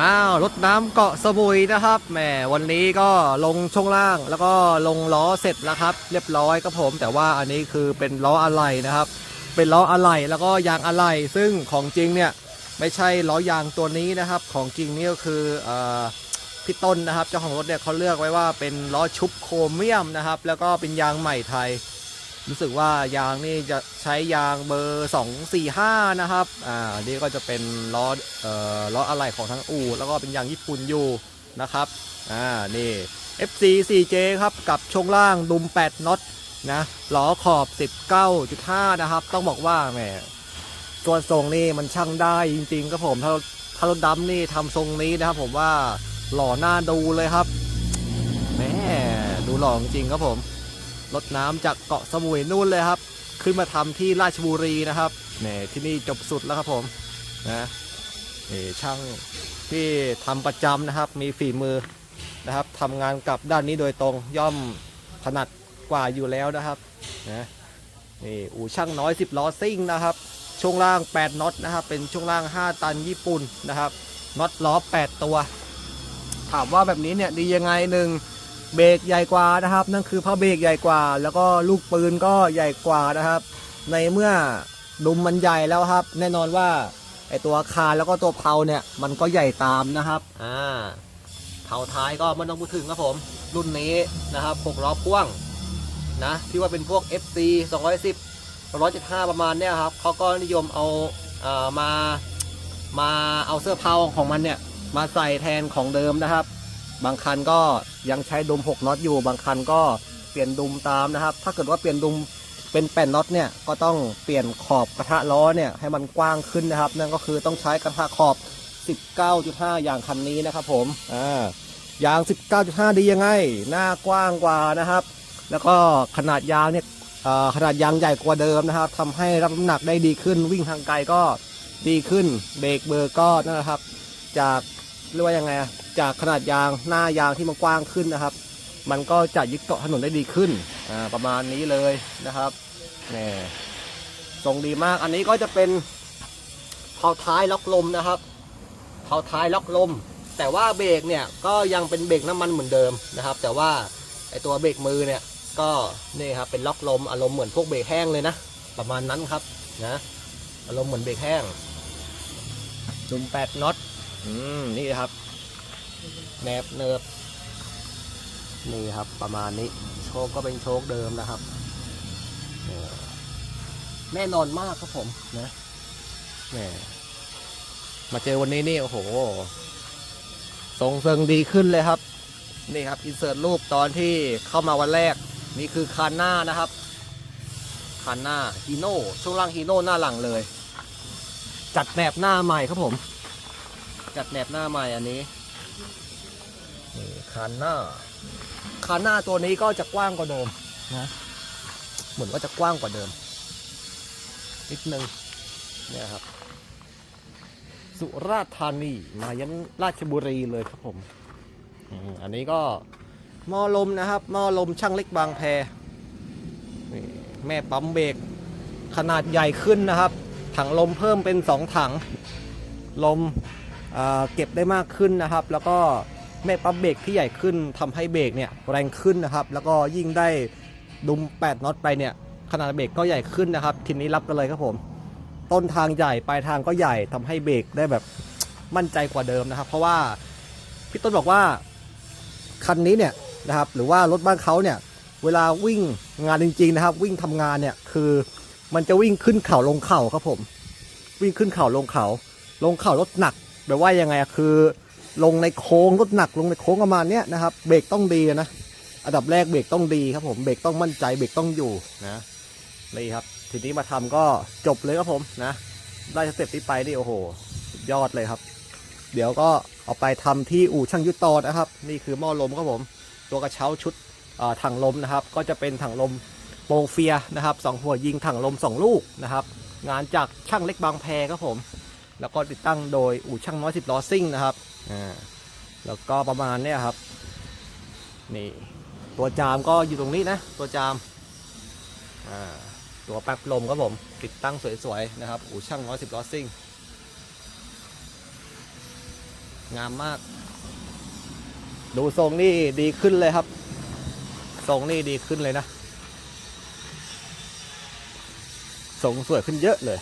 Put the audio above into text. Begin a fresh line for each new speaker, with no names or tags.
อ้าวรถน้ำเกาะสมุยนะครับแหมวันนี้ก็ลงช่วงล่างแล้วก็ลงล้อเสร็จแล้วครับ เรียบร้อยครับผม แต่ว่าอันนี้คือเป็นล้ออะไหล่นะครับ เป็นล้ออะไหล่แล้วก็ยางอะไหล่ซึ่งของจริงเนี่ยไม่ใช่ล้อยางตัวนี้นะครับ ของจริงนี่ก็คืออพี่ต้นนะครับเจ้าของรถเนี่ยเขาเลือกไว้ว่าเป็นล้อชุบโครเมียมนะครับ แล้วก็เป็นยางใหม่ไทย รู้สึกว่ายางนี่จะใช้ยางเบอร์ 245 นะครับ อ่า นี่ก็จะเป็นล้อ เอ่อ ล้ออะไหล่ของทั้งอู่ แล้วก็เป็นยางญี่ปุ่นอยู่นะครับ อ่า นี่ FC 4J ครับ กับช่วงล่างดุม 8น็อตนะ ล้อขอบ 19.5 นะครับ ต้องบอกว่าแหมตัวทรงนี่มันช่างได้จริงๆครับผม ถ้าถ้ารถดำนี่ทำทรงนี้นะครับผมว่าหล่อหน้าดูเลยครับ แหม ดูหล่อจริงครับผม รถน้ำจากเกาะสมุยนู่นเลยครับ ขึ้นมาทำที่ราชบุรีนะครับเนี่ยที่นี่จบสุดแล้วครับผมนะนี่ช่างที่ทำประจำนะครับ มีฝีมือนะครับทำงานกับด้านนี้โดยตรงย่อมถนัดกว่าอยู่แล้วนะครับนะนี่อู่ช่างน้อย 10 ล้อซิ่งนะครับช่วงล่าง 8น็อตนะครับเป็นช่วงล่าง 5 ตันญี่ปุ่นนะครับน็อตล้อ 8 ตัว ถามว่าแบบนี้เนี่ยดียังไงหนึ่ง เบรกใหญ่กว่านะครับ นั่นคือผ้าเบรกใหญ่กว่า แล้วก็ลูกปืนก็ใหญ่กว่านะครับ ในเมื่อดุมมันใหญ่แล้วครับ แน่นอนว่าไอตัวคานแล้วก็ตัวเพลาเนี่ยมันก็ใหญ่ตามนะครับอ่าเผาท้ายก็ไม่ต้องพูดถึงครับผม รุ่นนี้นะครับ6ล้อพ่วงนะที่ว่าเป็นพวก FC 210 175 ประมาณเนี่ยครับเขาก็นิยมเอาเอ่อมามาเอาเสื้อเพลาของมันเนี่ยมาใส่แทนของเดิมนะครับ บางคันก็ยังใช้ดุม6น็อตอยู่ บางคันก็เปลี่ยนดุมตามนะครับ ถ้าเกิดว่าเปลี่ยนดุมเป็น8น็อตเนี่ยก็ต้องเปลี่ยนขอบกระทะล้อเนี่ยให้มันกว้างขึ้นนะครับ นั่นก็คือต้องใช้กระทะขอบ 19.5 อย่างคันนี้นะครับผมอ่ายาง 19.5 ดียังไง หน้ากว้างกว่านะครับ แล้วก็ขนาดยางเนี่ยขนาดยางใหญ่กว่าเดิมนะครับทำให้รับน้ำหนักได้ดีขึ้น วิ่งทางไกลก็ดีขึ้น เบรกเบอร์ก็นะครับ จาก เรียกว่ายังไงอะจากขนาดยางหน้ายางที่มันกว้างขึ้นนะครับ มันก็จะยึดเกาะถนนได้ดีขึ้นอ่าประมาณนี้เลยนะครับนี่ทรงดีมากอันนี้ก็จะเป็นเผาท้ายล็อกลมนะครับเผาท้ายล็อกลม แต่ว่าเบรกเนี่ยก็ยังเป็นเบรกน้ำมันเหมือนเดิมนะครับ แต่ว่าไอตัวเบรกมือเนี่ยก็นี่ครับเป็นล็อกลมอารมณ์เหมือนพวกเบรกแห้งเลยนะประมาณนั้นครับนะอารมณ์เหมือนเบรกแห้งจุ่มแปดน็อต อืมนี่ครับแนบเนิบนี่ครับประมาณนี้ โชคก็เป็นโชคเดิมนะครับแน่นอนมากครับผมนะแหมมาเจอวันนี้นี่โอ้โห ทรงเซิงดีขึ้นเลยครับ นี่ครับอินเสิร์ตรูปตอนที่เข้ามาวันแรก นี่คือคานหน้านะครับคานหน้าฮีโน่ช่วงล่างฮีโน่หน้าหลังเลย จัดแหนบหน้าใหม่ครับผม จัดแหนบหน้าใหม่อันนี้นี่คานหน้าคานหน้าตัวนี้ก็จะกว้างกว่าเดิมนะเหมือนว่าจะกว้างกว่าเดิมนิดนึงเนี่ยครับ สุราษฎร์ธานีมายันราชบุรีเลยครับผมอืมอันนี้ก็หม้อลมนะครับหม้อลมช่างเล็กบางแพนี่แม่ปั๊มเบรกขนาดใหญ่ขึ้นนะครับ ถังลมเพิ่มเป็น2ถัง ลมอ่า เก็บได้มากขึ้นนะครับ แล้วก็แม่ปั๊มเบรกที่ใหญ่ขึ้นทำให้เบรกเนี่ยแรงขึ้นนะครับ แล้วก็ยิ่งได้ดุม 8น็อตไปเนี่ยขนาดเบรกก็ใหญ่ขึ้นนะครับทีนี้รับกันเลยครับผม ต้นทางใหญ่ปลายทางก็ใหญ่ทำให้เบรกได้แบบมั่นใจกว่าเดิมนะครับ เพราะว่าพี่ต้นบอกว่าคันนี้เนี่ยนะครับ หรือว่ารถบ้านเขาเนี่ยเวลาวิ่งงานจริงๆนะครับ วิ่งทำงานเนี่ยคือมันจะวิ่งขึ้นเขาลงเขาครับผม วิ่งขึ้นเขาลงเขา ลงเขารถหนัก แบบว่ายังไงอะคือ ลงในโค้งรถหนักลงในโค้งประมาณเนี้ยนะครับ เบรกต้องดีนะอันดับแรกเบรกต้องดีครับผมเบรกต้องมั่นใจเบรกต้องอยู่นะนี่ครับ ทีนี้มาทำก็จบเลยครับผมนะได้สเต็ปนี้ไปนี่โอ้โหยอดเลยครับ เดี๋ยวก็เอาไปทำที่อู่ช่างยุทธโตนะครับ นี่คือหม้อลมครับผม ตัวกระเช้าชุดถังลมนะครับ ก็จะเป็นถังลมโปรเฟียนะครับสองหัวยิงถังลมสองลูกนะครับ งานจากช่างเล็กบางแพครับผม แล้วก็ติดตั้งโดยอู่ช่างน้อยสิบล้อซิ่งนะครับอ่าแล้วก็ประมาณเนี้ยครับนี่ตัวจามก็อยู่ตรงนี้นะตัวจามอ่าตัวแป๊บลมครับผมติดตั้งสวยๆนะครับอู่ช่างน้อยสิบล้อซิ่งงามมาก ดูทรงนี่ดีขึ้นเลยครับ ทรงนี่ดีขึ้นเลยนะ ทรงสวยขึ้นเยอะเลย